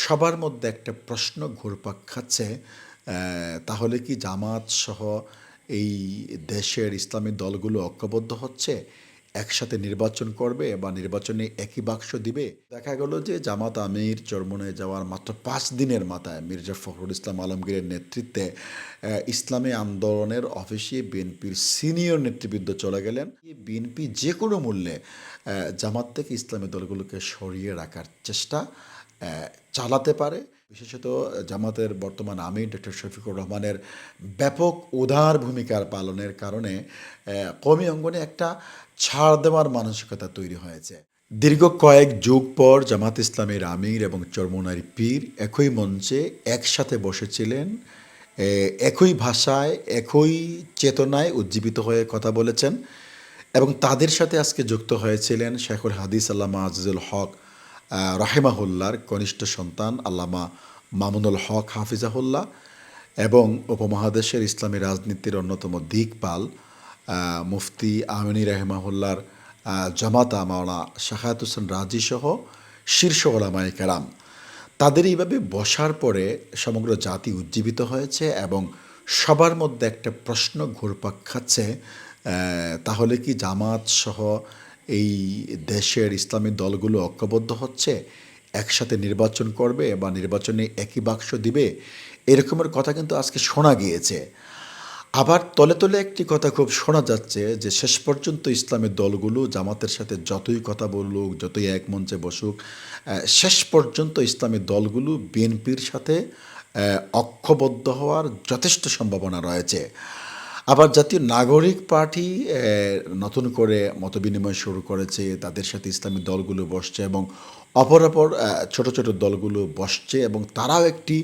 সবার মধ্যে একটা প্রশ্ন ঘুরপাক খাচ্ছে তাহলে কি জামাত সহ এই দেশের ইসলামী দলগুলো ঐক্যবদ্ধ হচ্ছে, একসাথে নির্বাচন করবে বা নির্বাচনে একই বাক্স দিবে? দেখা গেল যে জামাত আমির চরমনে যাওয়ার মাত্র পাঁচ দিনের মাথায় মির্জা ফখরুল ইসলাম আলমগীরের নেতৃত্বে ইসলামী আন্দোলনের অফিসে বিএনপির সিনিয়র নেতৃবৃন্দ চলে গেলেন। বিএনপি যে কোনো মূল্যে জামাত থেকে ইসলামী দলগুলোকে সরিয়ে রাখার চেষ্টা চালাতে পারে। বিশেষত জামাতের বর্তমান আমির ডক্টর শফিকুর রহমানের ব্যাপক উদার ভূমিকার পালনের কারণে কমি অঙ্গনে একটা ছাড় দেওয়ার মানসিকতা তৈরি হয়েছে। দীর্ঘ কয়েক যুগ পর জামাত ইসলামের আমির এবং চরমোনার পীর একই মঞ্চে একসাথে বসেছিলেন। একই ভাষায়, একই চেতনায় উজ্জীবিত হয়ে কথা বলেছেন এবং তাদের সাথে আজকে যুক্ত হয়েছিলেন শেখুল হাদিস আল্লামা আজিজুল হক রাহেমাহুল্লার কনিষ্ঠ সন্তান আল্লামা মামুনুল হক হাফিজাহুল্লাহ এবং উপমহাদেশের ইসলামী রাজনীতির অন্যতম দিকপাল মুফতি আমিনী রাহেমাহুল্লার জামাতা মাওলা শাহায়াত হোসেন রাজি সহ শীর্ষ ওলামায় কেরাম। তাদের এইভাবে বসার পরে সমগ্র জাতি উজ্জীবিত হয়েছে এবং সবার মধ্যে একটা প্রশ্ন ঘুরপাক খাচ্ছে তাহলে কি জামাত সহ এই দেশের ইসলামী দলগুলো ঐক্যবদ্ধ হচ্ছে, একসাথে নির্বাচন করবে বা নির্বাচনে একই বাক্স দিবে, এরকমের কথা কিন্তু আজকে শোনা গিয়েছে। আবার তলে তলে একটি কথা খুব শোনা যাচ্ছে যে, শেষ পর্যন্ত ইসলামের দলগুলো জামাতের সাথে যতই কথা বলুক, যতই এক মঞ্চে বসুক শেষ পর্যন্ত ইসলামী দলগুলো বিএনপির সাথে অক্ষবদ্ধ হওয়ার যথেষ্ট সম্ভাবনা রয়েছে। আবার জাতীয় নাগরিক পার্টি নতুন করে মতবিনিময় শুরু করেছে, তাদের সাথে ইসলামী দলগুলো বসছে এবং অপরাপর ছোট ছোট দলগুলো বসছে এবং তারাও একটি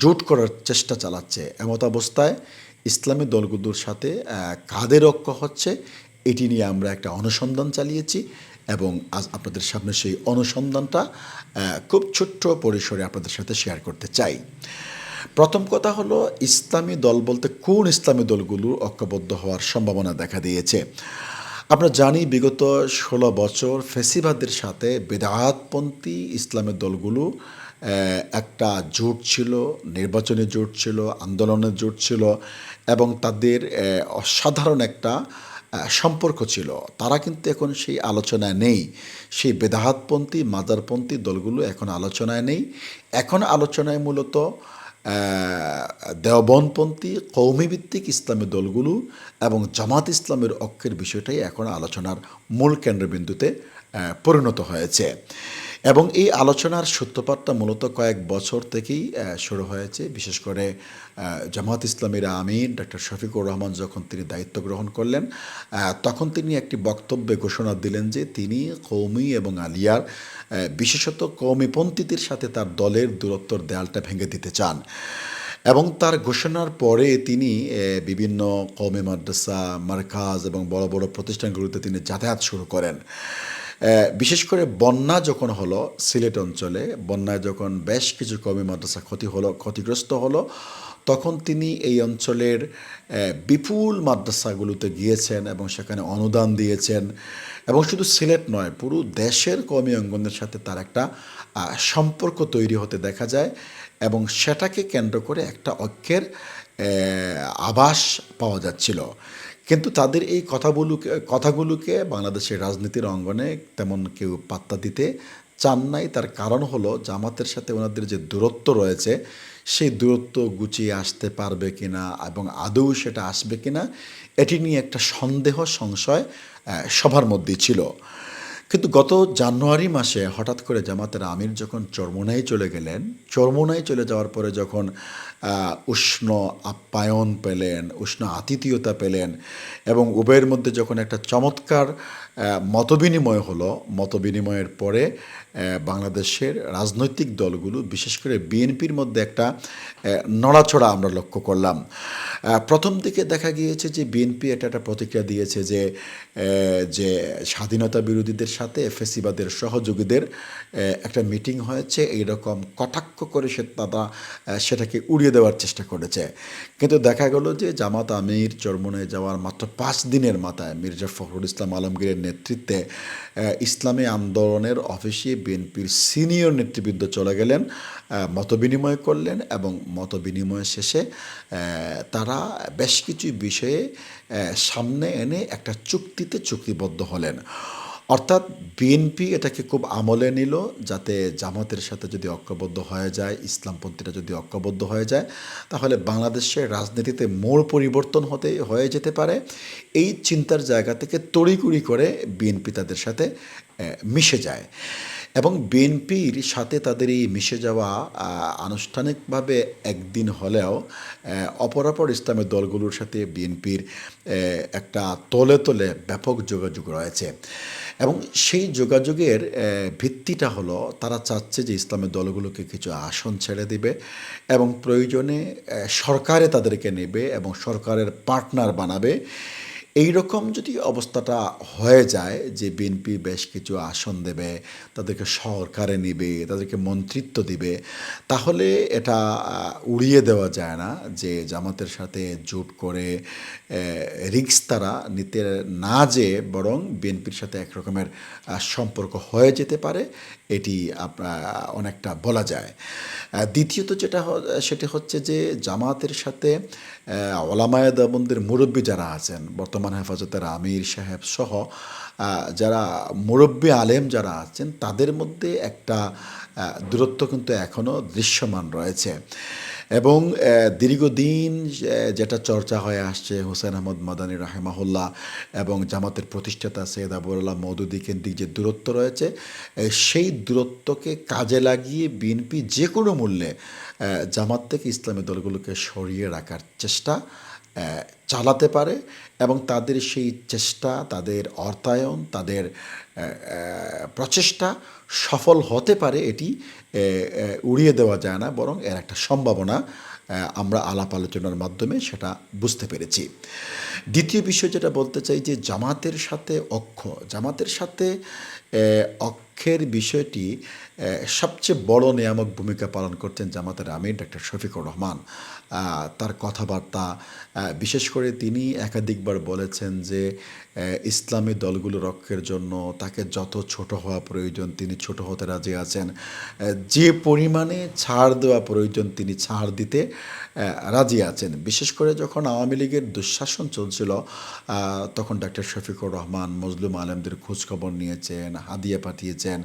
জোট করার চেষ্টা চালাচ্ছে। এমত অবস্থায় ইসলামী দলগুলোর সাথে কাদের ঐক্য হচ্ছে, এটি নিয়ে আমরা একটা অনুসন্ধান চালিয়েছি এবং আজ আপনাদের সামনে সেই অনুসন্ধানটা খুব ছোট্ট পরিসরে আপনাদের সাথে শেয়ার করতে চাই। প্রথম কথা হলো, ইসলামী দল বলতে কোন ইসলামী দলগুলো ঐক্যবদ্ধ হওয়ার সম্ভাবনা দেখা দিয়েছে? আমরা জানি বিগত ষোলো বছর ফেসিবাদের সাথে বেদায়াতপন্থী ইসলামের দলগুলো একটা জোট ছিল, নির্বাচনে জোট ছিল, আন্দোলনের জোট ছিল এবং তাদের অসাধারণ একটা সম্পর্ক ছিল। তারা কিন্তু এখন সেই আলোচনায় নেই। সেই বেদাহাতপন্থী মাজারপন্থী দলগুলো এখন আলোচনায় নেই। এখন আলোচনায় মূলত দেওবনপন্থী কৌমিভিত্তিক ইসলামী দলগুলো এবং জামাত ইসলামের অক্ষের বিষয়টাই এখন আলোচনার মূল কেন্দ্রবিন্দুতে পরিণত হয়েছে। এবং এই আলোচনার সূত্রপাতটা মূলত কয়েক বছর থেকেই শুরু হয়েছে। বিশেষ করে জামাত ইসলামের আমির ডক্টর শফিকুর রহমান যখন তিনি দায়িত্ব গ্রহণ করলেন তখন তিনি একটি বক্তব্যে ঘোষণা দিলেন যে তিনি কৌমি এবং আলিয়ার বিশেষত কৌমিপন্থীদের সাথে তার দলের দূরত্বর দেয়ালটা ভেঙে দিতে চান। এবং তার ঘোষণার পরে তিনি বিভিন্ন কৌমি মাদ্রাসা, মার্কাজ এবং বড় বড় প্রতিষ্ঠানগুলোতে তিনি যাতায়াত শুরু করেন। বিশেষ করে বন্যা যখন হলো সিলেট অঞ্চলে, বন্যায় যখন বেশ কিছু কমি মাদ্রাসা ক্ষতি হলো, ক্ষতিগ্রস্ত হলো, তখন তিনি এই অঞ্চলের বিপুল মাদ্রাসাগুলোতে গিয়েছেন এবং সেখানে অনুদান দিয়েছেন। এবং শুধু সিলেট নয়, পুরো দেশের কমি অঙ্গনের সাথে তার একটা সম্পর্ক তৈরি হতে দেখা যায় এবং সেটাকে কেন্দ্র করে একটা ঐক্যের আভাস পাওয়া যাচ্ছিল। কিন্তু তাদের এই কথাগুলোকে কথাগুলোকে বাংলাদেশের রাজনীতির অঙ্গনে তেমন কেউ পাত্তা দিতে চান নাই। তার কারণ হলো জামাতের সাথে ওনাদের যে দূরত্ব রয়েছে, সেই দূরত্ব গুছিয়ে আসতে পারবে কিনা এবং আদৌ সেটা আসবে কিনা, এটি নিয়ে একটা সন্দেহ, সংশয় সবার মধ্যেই ছিল। কিন্তু গত জানুয়ারি মাসে হঠাৎ করে জামাতের আমির যখন চরমোনায় চলে গেলেন চরমোনায় চলে যাওয়ার পরে যখন উষ্ণ আপ্যায়ন পেলেন, উষ্ণ আতিথীয়তা পেলেন এবং উভয়ের মধ্যে যখন একটা চমৎকার মতবিনিময় হলো। মতবিনিময়ের পরে বাংলাদেশের রাজনৈতিক দলগুলো বিশেষ করে বিএনপির মধ্যে একটা আহ, নড়াচড়া আমরা লক্ষ্য করলাম। প্রথম দিকে দেখা গিয়েছে যে বিএনপি এটা একটা প্রতিক্রিয়া দিয়েছে যে যে স্বাধীনতা বিরোধীদের সাথে ফেসিবাদের সহযোগীদের একটা মিটিং হয়েছে এইরকম কটাক্ষ করে সে তারা সেটাকে উড়িয়ে দেওয়ার চেষ্টা করেছে। কিন্তু দেখা গেল যে জামাত আমির চরমনে যাওয়ার মাত্র পাঁচ দিনের মাথায় মির্জা ফখরুল ইসলাম আলমগীরের নেতৃত্বে ইসলামী আন্দোলনের অফিসে বিএনপির সিনিয়র নেতৃবৃন্দ চলে গেলেন মতবিনিময় করলেন এবং মতবিনিময় শেষে তারা বেশ কিছু বিষয়ে সামনে এনে একটা চুক্তিতে চুক্তিবদ্ধ হলেন। অর্থাৎ বিএনপি এটাকে খুব আমলে নিল যাতে জামাতের সাথে যদি ঐক্যবদ্ধ হয়ে যায়, ইসলামপন্থীরা যদি ঐক্যবদ্ধ হয়ে যায়, তাহলে বাংলাদেশের রাজনীতিতে মোড় পরিবর্তন হতে, হয়ে যেতে পারে। এই চিন্তার জায়গা থেকে তড়িকুড়ি করে বিএনপি তাদের সাথে মিশে যায়। এবং বিএনপির সাথে তাদের এই মিশে যাওয়া আনুষ্ঠানিকভাবে একদিন হলেও অপরাপর ইসলামের দলগুলোর সাথে বিএনপির একটা তলে তলে ব্যাপক যোগাযোগ রয়েছে। এবং সেই যোগাযোগের ভিত্তিটা হলো তারা চাচ্ছে যে ইসলামের দলগুলোকে কিছু আসন ছেড়ে দিবে এবং প্রয়োজনে সরকারে তাদেরকে নেবে এবং সরকারের পার্টনার বানাবে। এই রকম যদি অবস্থাটা হয়ে যায় যে বিএনপি বেশ কিছু আসন দেবে, তাদেরকে সরকারে নিবে, তাদেরকে মন্ত্রিত্ব দিবে, তাহলে এটা উড়িয়ে দেওয়া যায় না যে জামাতের সাথে জোট করে রিক্স তারা নিতে না যে বরং বিএনপির সাথে এক রকমের সম্পর্ক হয়ে যেতে পারে এটি অনেকটা বলা যায়। দ্বিতীয়ত যেটা সেটি হচ্ছে যে জামাতের সাথে ওলামায় দাবন্দের মুরব্বী যারা আছেন, বর্তমান হেফাজতের আমির সাহেব সহ যারা মুরব্বী আলেম যারা আছেন, তাদের মধ্যে একটা দূরত্ব কিন্তু এখনও দৃশ্যমান রয়েছে। এবং দীর্ঘদিন যেটা চর্চা হয়ে আসছে, হোসেন আহমদ মাদানী রাহেমাহুল্লাহ এবং জামাতের প্রতিষ্ঠাতা সৈয়দ আবুল্লাহ মৌদুদি কেন্দ্রিক যে দূরত্ব রয়েছে সেই দূরত্বকে কাজে লাগিয়ে বিএনপি যে কোনো মূল্যে জামাত থেকে ইসলামী দলগুলোকে সরিয়ে রাখার চেষ্টা চালাতে পারে এবং তাদের সেই চেষ্টা, তাদের অর্থায়ন, তাদের প্রচেষ্টা সফল হতে পারে, এটি উড়িয়ে দেওয়া যায় না, বরং এর একটা সম্ভাবনা আমরা আলাপ আলোচনার মাধ্যমে সেটা বুঝতে পেরেছি। দ্বিতীয় বিষয় যেটা বলতে চাই যে জামাতের সাথে অক্ষ, জামাতের সাথে অক্ষের বিষয়টি সবচেয়ে বড় নিয়ামক ভূমিকা পালন করছেন জামাতের আমির ডক্টর শফিকুর রহমান। তার কথাবার্তা বিশেষ করে তিনি একাধিকবার বলেছেন যে ইসলামী দলগুলো রক্ষের জন্য তাকে যত ছোট হওয়া প্রয়োজন তিনি ছোট হতে রাজি আছেন। যে পরিমাণে ছাড় দেওয়া প্রয়োজন তিনি ছাড় দিতে রাজি আছেন। বিশেষ করে যখন আওয়ামী লীগের দুঃশাসন চলছিল তখন ডক্টর শফিকুর রহমান মজলুম আলমদের খোঁজখবর নিয়েছেন হাদিয়া পাঠিয়েছেন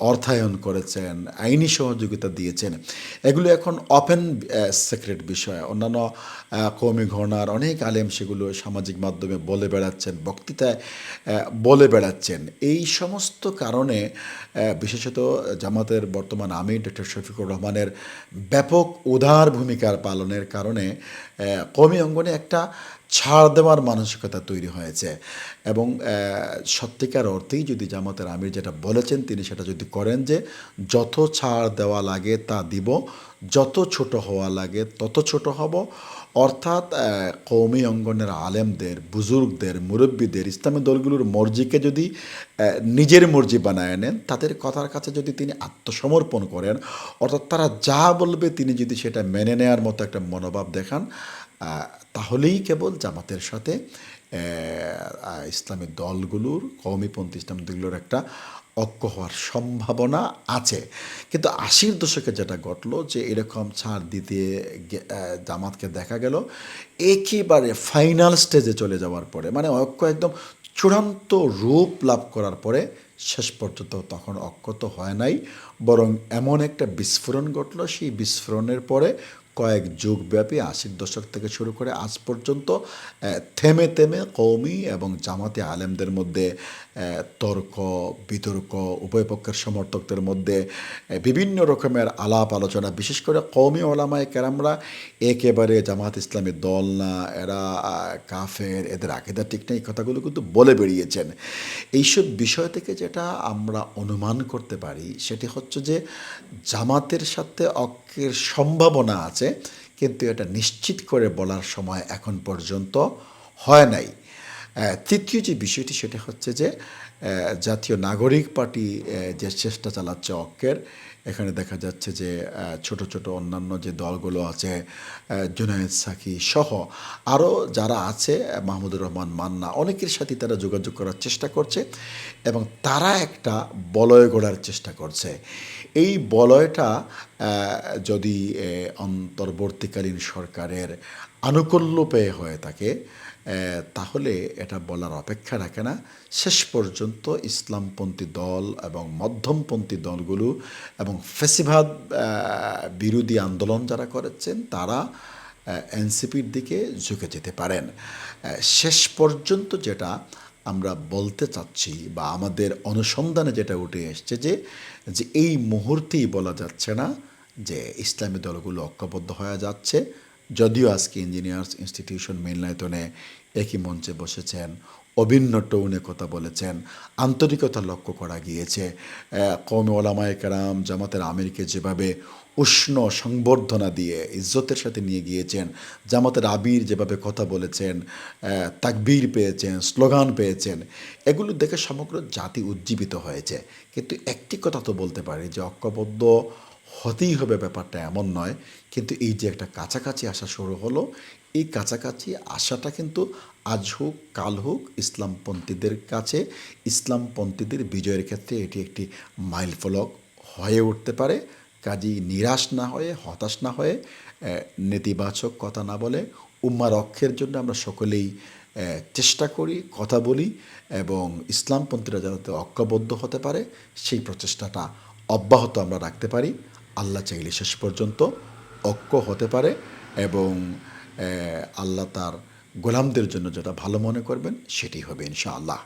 অর্থায়ন করেছেন আইনি সহযোগিতা দিয়েছেন। এগুলো এখন ওপেন সিক্রেট বিষয়। অন্যান্য আহ, কৌমি ঘরনার অনেক আলেম সেগুলো সামাজিক মাধ্যমে বলে বেড়াচ্ছেন, বক্তৃতায় বলে বেড়াচ্ছেন। এই সমস্ত কারণে বিশেষত জামাতের বর্তমান আমির ডক্টর শফিকুর রহমানের ব্যাপক উদার ভূমিকার পালনের কারণে কমি অঙ্গনে একটা ছাড় দেওয়ার মানসিকতা তৈরি হয়েছে। এবং সত্যিকার অর্থেই যদি জামাতের আমির যেটা বলেছেন, তিনি সেটা যদি করেন যে, যত ছাড় দেওয়া লাগে তা দিব, যত ছোট হওয়া লাগে তত ছোট হব অর্থাৎ কৌমি অঙ্গনের আলেমদের, বুজুর্গদের, মুরব্বীদের ইসলামী দলগুলোর মর্জিকে যদি নিজের মর্জি বানায় নেন, তাদের কথার কাছে যদি তিনি আত্মসমর্পণ করেন, অর্থাৎ তারা যা বলবে তিনি যদি সেটা মেনে নেওয়ার মতো একটা মনোভাব দেখান তাহলেই কেবল জামাতের সাথে ইসলামী দলগুলোর কৌমিপন্থী ইসলামী দলগুলোর একটা ঐক্য হওয়ার সম্ভাবনা আছে। কিন্তু আশির দশকে যেটা ঘটলো যে এরকম ছাড় দিতে জামাতকে দেখা গেল, একেবারে ফাইনাল স্টেজে চলে যাওয়ার পরে মানে ঐক্য একদম চূড়ান্ত রূপ লাভ করার পরে শেষ পর্যন্ত তখন ঐক্য তো হয় নাই, বরং এমন একটা বিস্ফোরণ ঘটলো। সেই বিস্ফোরণের পরে কয়েক যুগব্যাপী আশির দশক থেকে শুরু করে আজ পর্যন্ত থেমে থেমে কৌমি এবং জামাতে আলেমদের মধ্যে তর্ক, বিতর্ক উভয় পক্ষের সমর্থকদের মধ্যে বিভিন্ন রকমের আলাপ আলোচনা, বিশেষ করে কৌমি ওলামায় কেরামরা একেবারে জামাত ইসলামী দল না, এরা কাফের, এদের আকিদা ঠিক নেই কথাগুলো কিন্তু বলে বেরিয়েছেন। এইসব বিষয় থেকে যেটা আমরা অনুমান করতে পারি, সেটি হচ্ছে যে জামাতের সাথে ঐক্যের সম্ভাবনা আছে, কিন্তু এটা নিশ্চিত করে বলার সময় এখন পর্যন্ত হয় নাই। তৃতীয় যে বিষয়টি সেটা হচ্ছে যে জাতীয় নাগরিক পার্টি যে চেষ্টা চালাচ্ছে ঐক্যের, এখানে দেখা যাচ্ছে যে ছোট ছোট অন্যান্য যে দলগুলো আছে জুনায়েদ সাকি সহ আরও যারা আছে, মাহমুদুর রহমান মান্না, অনেকের সাথে তারা যোগাযোগ করার চেষ্টা করছে এবং তারা একটা বলয় গড়ার চেষ্টা করছে। এই বলয়টা যদি অন্তর্বর্তীকালীন সরকারের আনুকূল্য পেয়ে হয়ে থাকে তাহলে এটা বলার অপেক্ষা রাখে না। শেষ পর্যন্ত ইসলামপন্থী দল এবং মধ্যমপন্থী দলগুলো এবং ফেসিবাদ আহ, বিরোধী আন্দোলন যারা করেছেন তারা এনসিপির দিকে ঝুঁকে যেতে পারেন। শেষ পর্যন্ত যেটা আমরা বলতে চাচ্ছি বা আমাদের অনুসন্ধানে যেটা উঠে এসছে যে যে এই মুহূর্তেই বলা যাচ্ছে না যে ইসলামী দলগুলো ঐক্যবদ্ধ হয়ে যাচ্ছে। যদিও আজকে ইঞ্জিনিয়ার্স ইনস্টিটিউশন মেনলাইতনে একই মঞ্চে বসেছেন, অভিন্ন টোনে কথা বলেছেন, আন্তরিকতা লক্ষ্য করা গিয়েছে। কৌমি ওলামায় কেরাম, জামাতের আমিরকে যেভাবে উষ্ণ সংবর্ধনা দিয়ে ইজ্জতের সাথে নিয়ে গিয়েছেন, জামাতের আবির যেভাবে কথা বলেছেন তাকবীর পেয়েছেন, স্লোগান পেয়েছেন, এগুলো দেখে সমগ্র জাতি উজ্জীবিত হয়েছে। কিন্তু একটি কথা তো বলতে পারি যে ঐক্যবদ্ধ হতেই হবে ব্যাপারটা এমন নয়। কিন্তু এই যে একটা কাছাকাছি আসা শুরু হলো, এই কাছাকাছি আসাটা কিন্তু আজ হোক, কাল হোক, ইসলামপন্থীদের কাছে, ইসলামপন্থীদের বিজয়ের ক্ষেত্রে এটি একটি মাইল ফলক হয়ে উঠতে পারে। কাজী নিরাশ না হয়ে, হতাশ না হয়ে নেতিবাচক কথা না বলে উম্মার অক্ষের জন্য আমরা সকলেই চেষ্টা করি, কথা বলি এবং ইসলামপন্থীরা যাতে ঐক্যবদ্ধ হতে পারে, সেই প্রচেষ্টাটা অব্যাহত আমরা রাখতে পারি। আল্লাহ চাইলে শেষ পর্যন্ত ঐক্য হতে পারে এবং আল্লাহ তার গোলামদের জন্য যেটা ভালো মনে করবেন সেটি হবে ইনশাআল্লাহ।